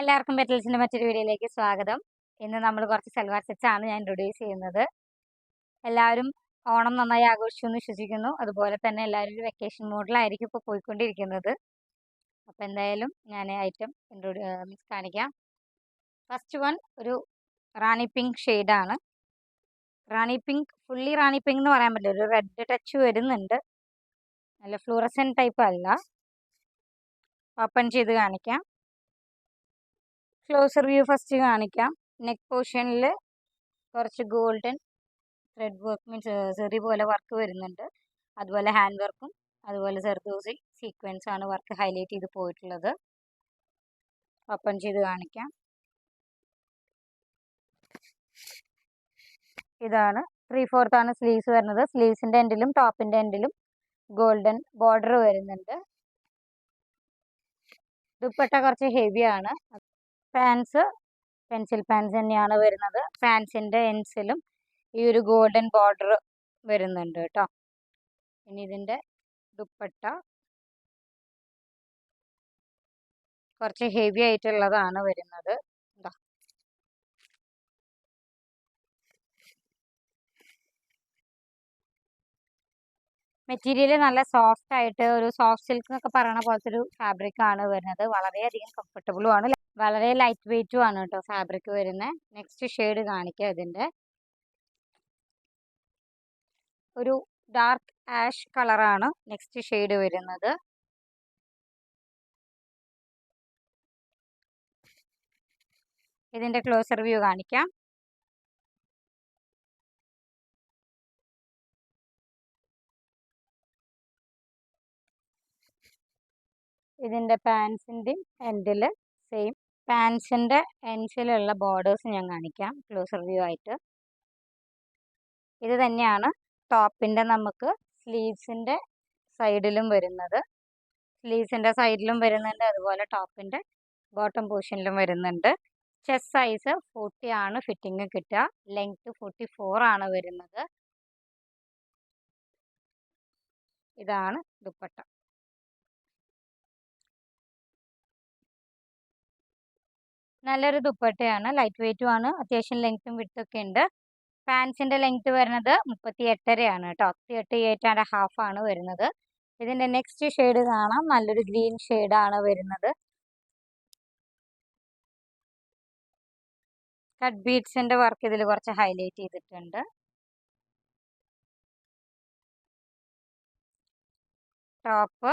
എല്ലാവർക്കും പെറ്റൽസിന്റെ മറ്റൊരു വീഡിയോയിലേക്ക് സ്വാഗതം. ഇന്ന് നമ്മൾ കുറച്ച് സൽവാർ സെറ്റ്സാണ് ഞാൻ ഇൻട്രൊഡ്യൂസ് ചെയ്യുന്നത്. എല്ലാവരും ഓണം നന്നായി ആഘോഷിച്ചു എന്ന് വിശ്വസിക്കുന്നു. അതുപോലെ തന്നെ എല്ലാവരും ഒരു വെക്കേഷൻ മോഡിലായിരിക്കും ഇപ്പോൾ പോയിക്കൊണ്ടിരിക്കുന്നത്. അപ്പോൾ എന്തായാലും ഞാൻ ഐറ്റം ഇൻട്രൊഡ്യൂ കാണിക്കാം. ഫസ്റ്റ് വൺ ഒരു റാണി പിങ്ക് ഷെയ്ഡാണ് rani pink fully rani pink എന്ന് പറയാൻ പറ്റില്ല. ഒരു റെഡ് ടച്ച് വരുന്നുണ്ട്. നല്ല ഫ്ലൂറസൻ ടൈപ്പ് അല്ല. ഓപ്പൺ ചെയ്ത് കാണിക്കാം. ക്ലോസർ വ്യൂ ഫസ്റ്റ് കാണിക്കാം. നെക്ക് പോർഷനിൽ കുറച്ച് golden thread work means zari പോലെ വർക്ക് വരുന്നുണ്ട്. അതുപോലെ ഹാൻഡ് വർക്കും അതുപോലെ സെർദോസി സീക്വൻസ് ആണ് വർക്ക് ഹൈലൈറ്റ് ചെയ്ത് പോയിട്ടുള്ളത്. ഓപ്പൺ ചെയ്ത് കാണിക്കാം. ഇതാണ് ത്രീ ഫോർത്ത് ആണ് സ്ലീവ്സ് വരുന്നത്. സ്ലീവ്സിന്റെ എൻഡിലും ടോപ്പിന്റെ എൻഡിലും ഗോൾഡൻ ബോർഡർ വരുന്നുണ്ട്. ദുപ്പട്ട കുറച്ച് ഹെവിയാണ് പാൻസ് പെൻസിൽ പാൻസ് തന്നെയാണ് വരുന്നത്. പാൻസിന്റെ എൻസിലും ഈ ഒരു ഗോൾഡൻ ബോർഡർ വരുന്നുണ്ട് കേട്ടോ. ഇനി ഇതിന്റെ ദുപ്പട്ട. കുറച്ച് ഹെവി ആയിട്ടുള്ളതാണ് വരുന്നത്. മെറ്റീരിയൽ നല്ല സോഫ്റ്റ് ആയിട്ട് ഒരു സോഫ്റ്റ് സിൽക്ക് എന്നൊക്കെ പറയണ പോലത്തെ ഒരു ഫാബ്രിക് ആണ് വരുന്നത്. വളരെയധികം കംഫർട്ടബിളും ആണ്. വളരെ ലൈറ്റ് വെയിറ്റും ആണ് കേട്ടോ ഫാബ്രിക് വരുന്നത് നെക്സ്റ്റ് ഷെയ്ഡ് കാണിക്കുക ഇതിന്റെ ഒരു ഡാർക്ക് ആഷ് കളറാണ് നെക്സ്റ്റ് ഷെയ്ഡ് വരുന്നത്. ഇതിന്റെ ക്ലോസർ വ്യൂ കാണിക്കാം. ഇതിന്റെ പാൻസിന്റെയും എൻഡിൽ സെയിം പാൻസിന്റെ എൻസിലുള്ള ബോർഡേഴ്സ് ഞാൻ കാണിക്കാം ക്ലോസർ വ്യൂ ആയിട്ട്. ഇത് തന്നെയാണ് ടോപ്പിന്റെ നമുക്ക് സ്ലീവ്സിന്റെ സൈഡിലും വരുന്നത്. സ്ലീവ്സിന്റെ സൈഡിലും വരുന്നുണ്ട് അതുപോലെ ടോപ്പിന്റെ ബോട്ടം പോർഷനിലും വരുന്നുണ്ട്. ചെസ്റ്റ് സൈസ് ഫോർട്ടി ആണ് ഫിറ്റിംഗ് കിട്ടുക. ലെങ്ത് ഫോർട്ടി ഫോർ ആണ് വരുന്നത്. ഇതാണ് ദുപ്പട്ട. നല്ലൊരു ദുപ്പട്ടയാണ്. ലൈറ്റ് വെയിറ്റും ആണ്. അത്യാവശ്യം ലെങ്ത്തും വിട്ടൊക്കെ ഉണ്ട്. പാൻസിന്റെ ലെങ്ത് വരുന്നത് മുപ്പത്തി എട്ടരയാണ് കേട്ടോ എട്ട് എയ്റ്റ് ആൻഡ് ഹാഫ് ആണ് വരുന്നത്. ഇതിന്റെ നെക്സ്റ്റ് ഷെയ്ഡ് കാണാം. നല്ലൊരു ഗ്രീൻ ഷെയ്ഡാണ് വരുന്നത്. കട്ട് ബീഡ്സിന്റെ വർക്ക് ഇതിൽ കുറച്ച് ഹൈലൈറ്റ് ചെയ്തിട്ടുണ്ട്. ടോപ്പ്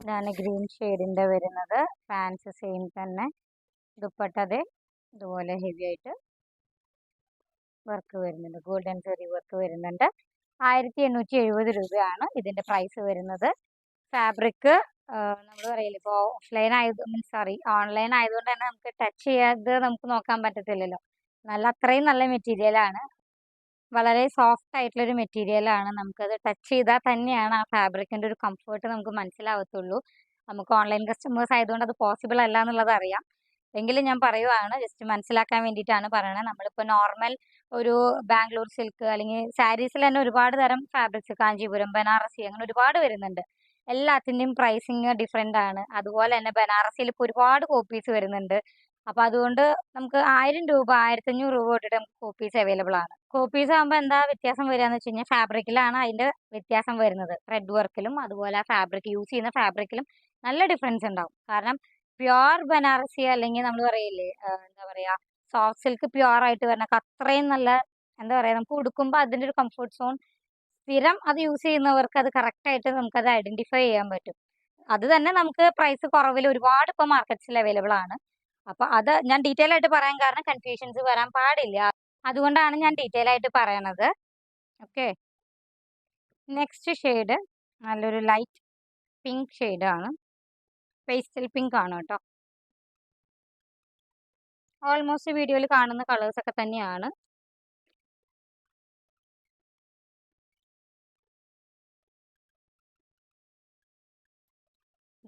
ഇതാണ് ഗ്രീൻ ഷെയ്ഡിന്റെ വരുന്നത്. പാൻസ് സെയിം തന്നെ. ദുപ്പട്ടത് ഇതുപോലെ ഹെവി ആയിട്ട് വർക്ക് വരുന്നുണ്ട്. ഗോൾഡൻ സെറി വർക്ക് വരുന്നുണ്ട്. ആയിരത്തി എണ്ണൂറ്റി എഴുപത് രൂപയാണ് ഇതിന്റെ പ്രൈസ് വരുന്നത്. ഫാബ്രിക് നമ്മൾ പറയില്ല ഇപ്പോൾ ഓഫ്ലൈൻ ആയത് മീൻസ് സോറി ഓൺലൈൻ ആയതുകൊണ്ട് തന്നെ നമുക്ക് ടച്ച് ചെയ്യാതെ നമുക്ക് നോക്കാൻ പറ്റത്തില്ലല്ലോ. നല്ല അത്രയും നല്ല മെറ്റീരിയലാണ് വളരെ സോഫ്റ്റ് ആയിട്ടുള്ള ആയിട്ടുള്ളൊരു മെറ്റീരിയലാണ് നമുക്കത് ടച്ച് ചെയ്താൽ തന്നെയാണ് ആ ഫാബ്രിക്കിന്റെ ഒരു കംഫർട്ട് നമുക്ക് മനസ്സിലാവത്തുള്ളൂ. നമുക്ക് ഓൺലൈൻ കസ്റ്റമേഴ്സ് ആയതുകൊണ്ട് അത് പോസിബിൾ അല്ല എന്നുള്ളത് അറിയാം. എങ്കിലും ഞാൻ പറയുവാണ് ജസ്റ്റ് മനസ്സിലാക്കാൻ വേണ്ടിയിട്ടാണ് പറയണത്. നമ്മളിപ്പോൾ നോർമൽ ഒരു ബാംഗ്ലൂർ സിൽക്ക് അല്ലെങ്കിൽ സാരീസിൽ തന്നെ ഒരുപാട് തരം ഫാബ്രിക്സ് കാഞ്ചീപുരം ബനാറസി അങ്ങനെ ഒരുപാട് വരുന്നുണ്ട്. എല്ലാത്തിന്റെയും പ്രൈസിങ് ഡിഫറെന്റ് ആണ്. അതുപോലെ തന്നെ ബനാറസിയിൽ ഇപ്പോൾ ഒരുപാട് കോപ്പീസ് വരുന്നുണ്ട്. അപ്പോൾ അതുകൊണ്ട് നമുക്ക് ആയിരം രൂപ ആയിരത്തഞ്ഞൂറ് രൂപ തൊട്ടിട്ട് നമുക്ക് കോപ്പീസ് അവൈലബിൾ ആണ്. കോപ്പീസ് ആകുമ്പോൾ എന്താ വ്യത്യാസം വരിക എന്ന് വെച്ച് കഴിഞ്ഞാൽ ഫാബ്രിക്കിലാണ് അതിന്റെ വ്യത്യാസം വരുന്നത്. ത്രെഡ് വർക്കിലും അതുപോലെ ആ ഫാബ്രിക് യൂസ് ചെയ്യുന്ന ഫാബ്രിക്കിലും നല്ല ഡിഫറൻസ് ഉണ്ടാവും. കാരണം പ്യുവർ ബനാറസി അല്ലെങ്കിൽ നമ്മൾ പറയില്ലേ എന്താ പറയുക സോഫ്റ്റ് സിൽക്ക് പ്യുവർ ആയിട്ട് വരണൊക്കെ അത്രയും നല്ല എന്താ പറയുക നമുക്ക് ഉടുക്കുമ്പോൾ അതിന്റെ ഒരു കംഫർട്ട് സോൺ സ്ഥിരം അത് യൂസ് ചെയ്യുന്നവർക്ക് അത് കറക്റ്റായിട്ട് നമുക്കത് ഐഡന്റിഫൈ ചെയ്യാൻ പറ്റും. അത് തന്നെ നമുക്ക് പ്രൈസ് കുറവിൽ ഒരുപാട് ഇപ്പോൾ മാർക്കറ്റ്സിൽ അവൈലബിൾ ആണ്. അപ്പോൾ അത് ഞാൻ ഡീറ്റെയിൽ ആയിട്ട് പറയാൻ കാരണം കൺഫ്യൂഷൻസ് വരാൻ പാടില്ല. അതുകൊണ്ടാണ് ഞാൻ ഡീറ്റെയിൽ ആയിട്ട് പറയണത്. ഓക്കെ നെക്സ്റ്റ് ഷെയ്ഡ് നല്ലൊരു ലൈറ്റ് പിങ്ക് ഷെയ്ഡാണ് പേസ്റ്റൽ പിങ്ക് ആണ് കേട്ടോ. ഓൾമോസ്റ്റ് വീഡിയോയിൽ കാണുന്ന കളേഴ്സ് ഒക്കെ തന്നെയാണ്.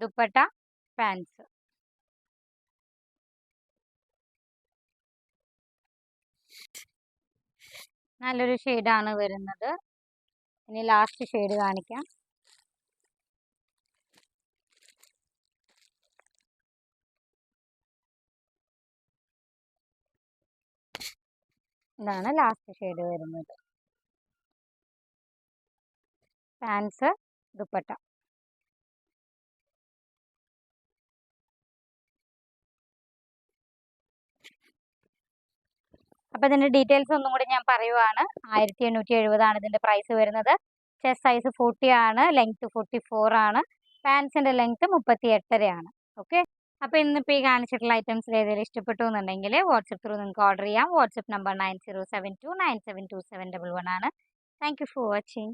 ദുപ്പട്ട പാൻസ് നല്ലൊരു ഷെയ്ഡാണ് വരുന്നത്. ഇനി ലാസ്റ്റ് ഷെയ്ഡ് കാണിക്കാം. ഇതാണ് ലാസ്റ്റ് ഷെയ്ഡ് വരുന്നത്. പാൻസ് ദുപ്പട്ട. അപ്പോൾ ഇതിന്റെ ഡീറ്റെയിൽസ് ഒന്നും കൂടി ഞാൻ പറയുവാണ്. ആയിരത്തി എണ്ണൂറ്റി എഴുപതാണ് ഇതിന്റെ പ്രൈസ് വരുന്നത്. ചെസ്റ്റ് സൈസ് ഫോർട്ടി ആണ് ലെങ്ത് ഫോർട്ടി ഫോർ ആണ്. പാൻസിന്റെ ലെങ്ത് മുപ്പത്തി എട്ടരയാണ് ഓക്കെ അപ്പോൾ ഇന്നിപ്പോൾ ഈ കാണിച്ചിട്ടുള്ള ഐറ്റംസ് ഏതെങ്കിലും ഇഷ്ടപ്പെട്ടു എന്നുണ്ടെങ്കിൽ വാട്സപ്പ് ത്രൂ നിങ്ങൾക്ക് ഓർഡർ ചെയ്യാം. WhatsApp number nine zero seven two nine seven two seven double one ആണ്. Thank you for watching